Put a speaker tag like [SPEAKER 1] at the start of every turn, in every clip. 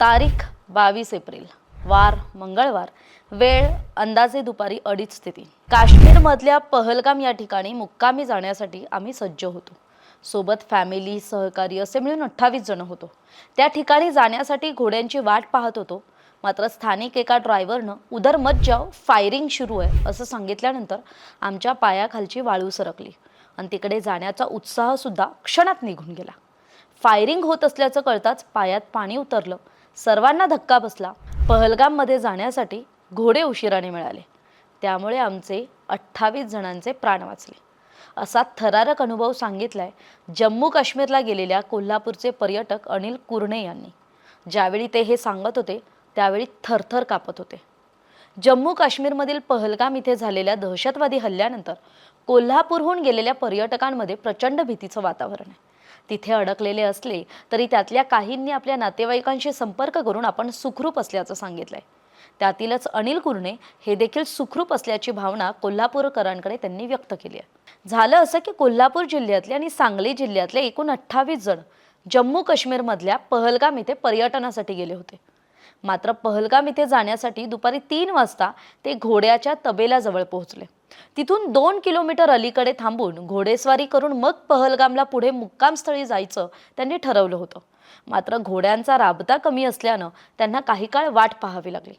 [SPEAKER 1] तारीख बावीस एप्रिल वार मंगळवार. वेळ अंदाजे दुपारी अडीच ते तीन काश्मीरमधल्या पहलगाम या ठिकाणी मुक्कामी जाण्यासाठी आम्ही सज्ज होतो. सोबत फॅमिली सहकारी असे मिळून अठ्ठावीस जण होतो. त्या ठिकाणी जाण्यासाठी घोड्यांची वाट पाहत होतो. मात्र स्थानिक एका ड्रायव्हरनं उदर मत जाव फायरिंग सुरू आहे असं सांगितल्यानंतर आमच्या पायाखालची वाळू सरकली आणि तिकडे जाण्याचा उत्साहसुद्धा क्षणात निघून गेला. फायरिंग होत असल्याचं कळताच पायात पाणी उतरलं सर्वांना धक्का बसला. पहलगाममध्ये जाण्यासाठी घोडे उशिराने मिळाले. त्यामुळे आमचे अठ्ठावीस जणांचे प्राण वाचले. असा थरारक अनुभव सांगितलाय जम्मू काश्मीरला गेलेल्या कोल्हापूरचे पर्यटक अनिल कुरणे यांनी. ज्यावेळी ते हे सांगत होते त्यावेळी थरथर कापत होते. जम्मू काश्मीरमधील पहलगाम इथे झालेल्या दहशतवादी हल्ल्यानंतर कोल्हापूरहून गेलेल्या पर्यटकांमध्ये प्रचंड भीतीचं वातावरण आहे. तिथे अडकलेले असले तरी त्यातल्या काहींनी आपल्या नातेवाईकांशी संपर्क करून आपण सुखरूप असल्याचं सांगितलंय. त्यातीलच अनिल कुरणे हे देखील सुखरूप असल्याची भावना कोल्हापूरकरांकडे त्यांनी व्यक्त केली आहे. झालं असं की कोल्हापूर जिल्ह्यातले आणि सांगली जिल्ह्यातले एकूण अठ्ठावीस जण जम्मू काश्मीरमधल्या पहलगाम इथे पर्यटनासाठी गेले होते. मात्र पहलगाम इथे जाण्यासाठी दुपारी तीन वाजता ते घोड्याच्या तबेल्याजवळ पोहोचले. तिथून दोन किलोमीटर अलीकडे थांबून घोडेस्वारी करून मग पहलगामला पुढे मुक्कामस्थळी जायचं त्यांनी ठरवलं होतं. मात्र घोड्यांचा राबता कमी असल्यानं त्यांना काही काळ वाट पाहावी लागली.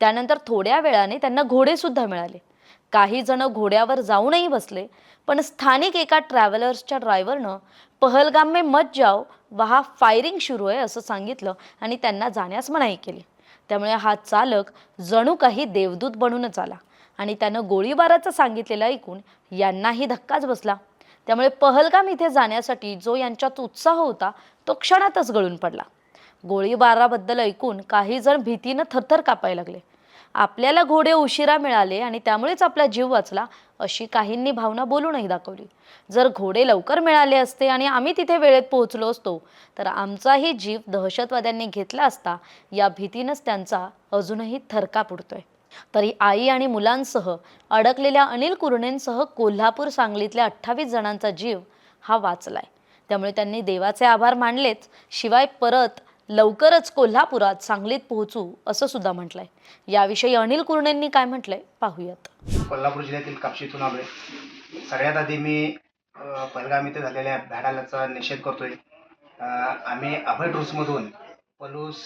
[SPEAKER 1] त्यानंतर थोड्या वेळाने त्यांना घोडेसुद्धा मिळाले. काही जण घोड्यावर जाऊनही बसले पण स्थानिक एका ट्रॅव्हलर्सच्या ड्रायव्हरनं पहलगाम मे मत जाओ वहा फायरिंग सुरू आहे असं सांगितलं आणि त्यांना जाण्यास मनाई केली. त्यामुळे हा चालक जणू काही देवदूत बनूनच आला आणि त्यानं गोळीबाराचं सांगितलेलं ऐकून यांनाही धक्काच बसला. त्यामुळे पहलगाम इथे जाण्यासाठी जो यांच्यात उत्साह होता तो क्षणातच गळून पडला. गोळीबाराबद्दल ऐकून काही जण भीतीनं थरथर कापायला लागले. आपल्याला घोडे उशिरा मिळाले आणि त्यामुळेच आपला जीव वाचला अशी काहींनी भावना बोलूनही दाखवली. जर घोडे लवकर मिळाले असते आणि आम्ही तिथे वेळेत पोहोचलो असतो तर आमचाही जीव दहशतवाद्यांनी घेतला असता या भीतीनंच त्यांचा अजूनही थरकाप उडतोय तरी आई आणि मुलांसह अडकलेल्या अनिल कुरणेंसह कोल्हापूर सांगलीतल्या अठ्ठावीस जणांचा जीव हा वाचलाय. त्यामुळे त्यांनी देवाचे आभार मानलेच शिवाय परत लवकरच कोल्हापुरात सांगलीत पोहोचू असं सुद्धा म्हटलंय. याविषयी अनिल कुरणेंनी काय म्हटलंय पाहूयात.
[SPEAKER 2] कोल्हापूर जिल्ह्यातील कापशीतून आलोय. सगळ्यात आधी मी अ, पहलगाम इथे झालेल्या भ्याडालाचा निषेध करतोय. आम्ही अभय ट्रूसमधून पलूस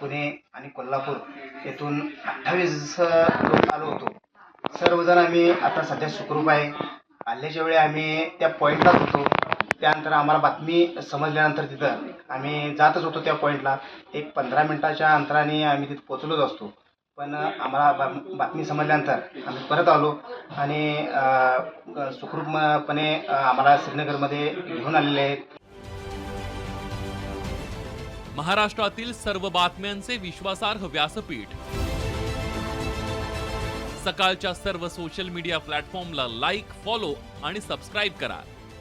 [SPEAKER 2] पुणे आणि कोल्हापूर येथून अठ्ठावीस लोक आलो होतो. सर्वजण आम्ही आता सध्या सुखरूप आहे. आल्याच्या वेळी आम्ही त्या पॉईंटलाच होतो. त्यानंतर आम्हाला बातमी समजल्यानंतर तिथं आम्ही जातच होतो त्या पॉईंटला एक पंधरा मिनटाच्या अंतराने आम्ही तिथं पोचलोच असतो. पण आम्हाला बा- बातमी समजल्यानंतर आम्ही परत आलो आणि सुखरूपपणे आम्हाला श्रीनगरमध्ये घेऊन आलेले आहेत.
[SPEAKER 3] महाराष्ट्रातील सर्व बातम्यांचे विश्वासार्ह व्यासपीठ. सकाळच्या सर्व सोशल मीडिया प्लॅटफॉर्मला लाईक फॉलो आणि सबस्क्राईब करा.